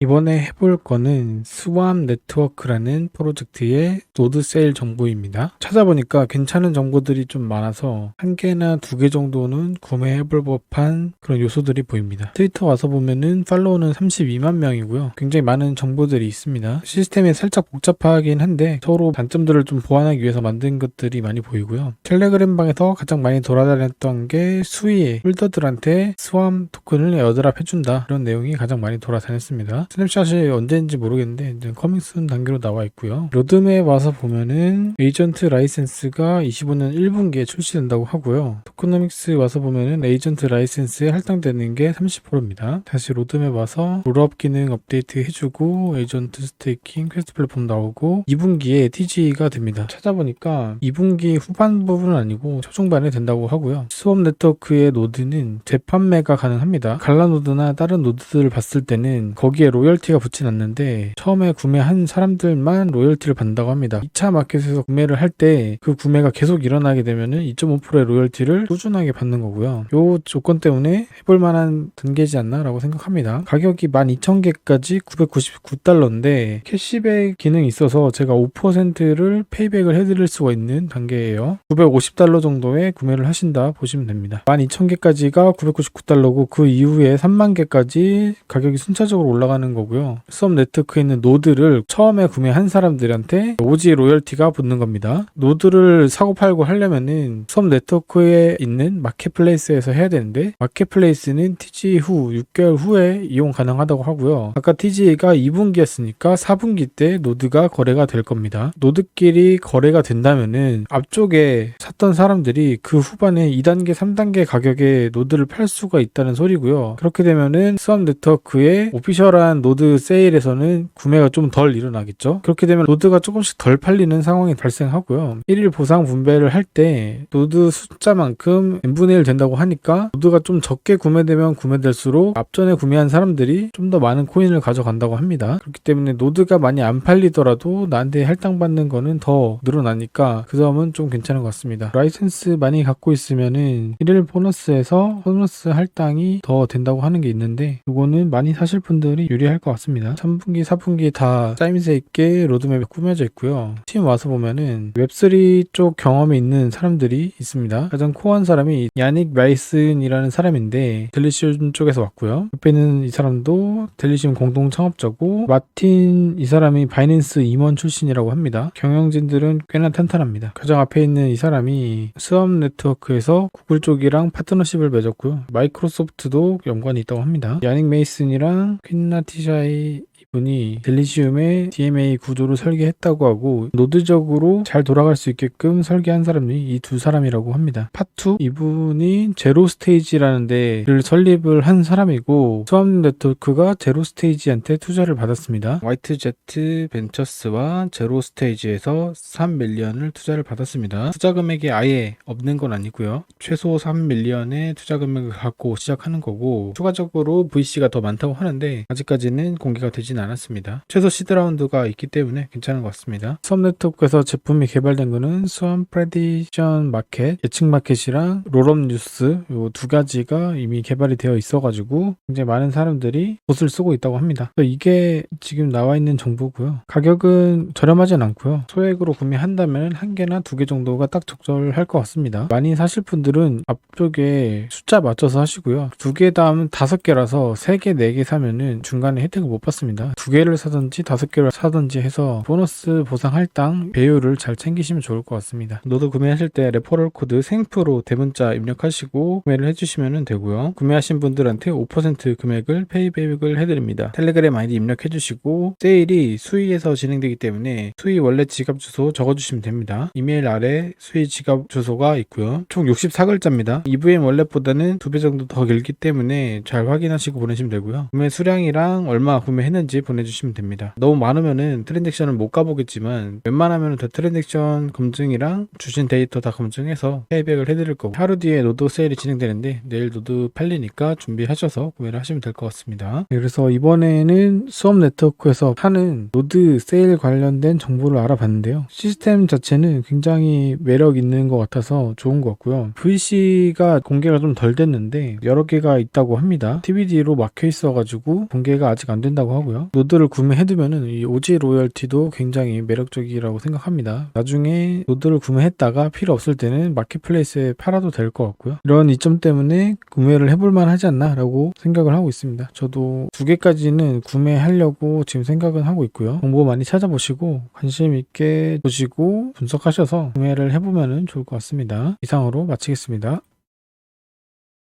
이번에 해볼 거는 스왑 네트워크라는 프로젝트의 노드 세일 정보입니다. 찾아보니까 괜찮은 정보들이 좀 많아서 한 개나 두 개 정도는 구매해볼 법한 그런 요소들이 보입니다. 트위터 와서 보면은 팔로우는 32만 명이고요. 굉장히 많은 정보들이 있습니다. 시스템이 살짝 복잡하긴 한데 서로 단점들을 좀 보완하기 위해서 만든 것들이 많이 보이고요. 텔레그램 방에서 가장 많이 돌아다녔던 게 수위의 홀더들한테 스왑 토큰을 에어드랍 해준다. 이런 내용이 가장 많이 돌아다녔습니다. 스냅샷이 언제인지 모르겠는데 이제 커밍순 단계로 나와 있고요. 로드맵 와서 보면은 에이전트 라이센스가 25년 1분기에 출시된다고 하고요. 토크노믹스 와서 보면은 에이전트 라이센스에 할당되는 게 30%입니다. 다시 로드맵 와서 롤업 기능 업데이트 해주고 에이전트 스테이킹 퀘스트 플랫폼 나오고 2분기에 TG가 됩니다. 찾아보니까 2분기 후반 부분은 아니고 초중반에 된다고 하고요. 수업 네트워크의 노드는 재판매가 가능합니다. 갈라 노드나 다른 노드들을 봤을 때는 거기에 로열티가 붙진 않는데 처음에 구매한 사람들만 로열티를 받는다고 합니다. 2차 마켓에서 구매를 할 때 그 구매가 계속 일어나게 되면은 2.5%의 로열티를 꾸준하게 받는 거고요. 요 조건 때문에 해볼 만한 단계지 않나라고 생각합니다. 가격이 12,000개까지 999달러인데 캐시백 기능이 있어서 제가 5%를 페이백을 해드릴 수가 있는 단계예요. 950달러 정도에 구매를 하신다 보시면 됩니다. 12,000개까지가 999달러고 그 이후에 3만 개까지 가격이 순차적으로 올라가는 거고요. 수업 네트워크에 있는 노드를 처음에 구매한 사람들한테 오지 로열티가 붙는 겁니다. 노드를 사고 팔고 하려면은 수업 네트워크에 있는 마켓플레이스에서 해야 되는데 마켓플레이스는 TG 후 6개월 후에 이용 가능하다고 하고요. 아까 TG가 2분기였으니까 4분기 때 노드가 거래가 될 겁니다. 노드끼리 거래가 된다면은 앞쪽에 샀던 사람들이 그 후반에 2단계, 3단계 가격에 노드를 팔 수가 있다는 소리고요. 그렇게 되면은 수업 네트워크의 오피셜한 노드 세일에서는 구매가 좀 덜 일어나겠죠. 그렇게 되면 노드가 조금씩 덜 팔리는 상황이 발생하고요. 1일 보상 분배를 할 때 노드 숫자만큼 n분의 1 된다고 하니까 노드가 좀 적게 구매되면 구매될수록 앞전에 구매한 사람들이 좀 더 많은 코인을 가져간다고 합니다. 그렇기 때문에 노드가 많이 안 팔리더라도 나한테 할당받는 거는 더 늘어나니까 그 점은 좀 괜찮은 것 같습니다. 라이센스 많이 갖고 있으면은 1일 보너스에서 보너스 할당이 더 된다고 하는 게 있는데 이거는 많이 사실 분들이 유리 할 것 같습니다. 3분기, 4분기 다 짜임새 있게 로드맵이 꾸며져 있고요. 팀 와서 보면은 웹3 쪽 경험이 있는 사람들이 있습니다. 가장 코어한 사람이 야닉 마이슨이라는 사람인데 델리시움 쪽에서 왔고요. 옆에 있는 이 사람도 델리시움 공동 창업자고 마틴 이 사람이 바이낸스 임원 출신이라고 합니다. 경영진들은 꽤나 탄탄합니다. 가장 앞에 있는 이 사람이 스왑 네트워크에서 구글 쪽이랑 파트너십을 맺었고요. 마이크로소프트도 연관이 있다고 합니다. 야닉 메이슨이랑 퀸나티 샤이 분이 델리시움의 DMA 구조를 설계했다고 하고 노드적으로 잘 돌아갈 수 있게끔 설계한 사람이 이 두 사람이라고 합니다. 파2 이분이 제로 스테이지라는 데를 설립을 한 사람이고 수압 네트워크가 제로 스테이지한테 투자를 받았습니다. 화이트 제트 벤처스와 제로 스테이지에서 3밀리언을 투자를 받았습니다. 투자 금액이 아예 없는 건 아니고요. 최소 3밀리언의 투자 금액을 갖고 시작하는 거고 추가적으로 VC가 더 많다고 하는데 아직까지는 공개가 되진 않 았습니다. 최소 시드 라운드가 있기 때문에 괜찮은 것 같습니다. 수업 네트워크에서 제품이 개발된 거는 수업 프레디션 마켓, 예측 마켓이랑 롤업 뉴스 요 두 가지가 이미 개발이 되어 있어가지고 굉장히 많은 사람들이 봇을 쓰고 있다고 합니다. 이게 지금 나와 있는 정보고요. 가격은 저렴하진 않고요. 소액으로 구매한다면 한 개나 두 개 정도가 딱 적절할 것 같습니다. 많이 사실 분들은 앞쪽에 숫자 맞춰서 하시고요. 두 개 다음 다섯 개라서 세 개, 네 개 사면은 중간에 혜택을 못 받습니다. 두 개를 사든지 다섯 개를 사든지 해서 보너스 보상 할당 배율을 잘 챙기시면 좋을 것 같습니다. 노드 구매하실 때 레퍼럴 코드 생프로 대문자 입력하시고 구매를 해주시면 되고요. 구매하신 분들한테 5% 금액을 페이백을 해드립니다. 텔레그램 아이디 입력해주시고 세일이 수위에서 진행되기 때문에 수위 원래 지갑 주소 적어주시면 됩니다. 이메일 아래 수위 지갑 주소가 있고요. 총 64글자입니다. EVM 원래보다는 두 배 정도 더 길기 때문에 잘 확인하시고 보내시면 되고요. 구매 수량이랑 얼마 구매했는지 보내주시면 됩니다. 너무 많으면은 트랜잭션을 못 가보겠지만 웬만하면은 더 트랜잭션 검증이랑 주신 데이터 다 검증해서 페이백을 해드릴 거고 하루 뒤에 노드 세일이 진행되는데 내일 노드 팔리니까 준비하셔서 구매를 하시면 될 것 같습니다. 네, 그래서 이번에는 수업 네트워크에서 하는 노드 세일 관련된 정보를 알아봤는데요. 시스템 자체는 굉장히 매력 있는 것 같아서 좋은 것 같고요. VC가 공개가 좀 덜 됐는데 여러 개가 있다고 합니다. TBD로 막혀 있어가지고 공개가 아직 안 된다고 하고요. 노드를 구매해두면은 이 오지 로열티도 굉장히 매력적이라고 생각합니다. 나중에 노드를 구매했다가 필요 없을 때는 마켓플레이스에 팔아도 될 것 같고요. 이런 이점 때문에 구매를 해볼만 하지 않나라고 생각을 하고 있습니다. 저도 두 개까지는 구매하려고 지금 생각은 하고 있고요. 정보 많이 찾아보시고 관심 있게 보시고 분석하셔서 구매를 해보면 좋을 것 같습니다. 이상으로 마치겠습니다.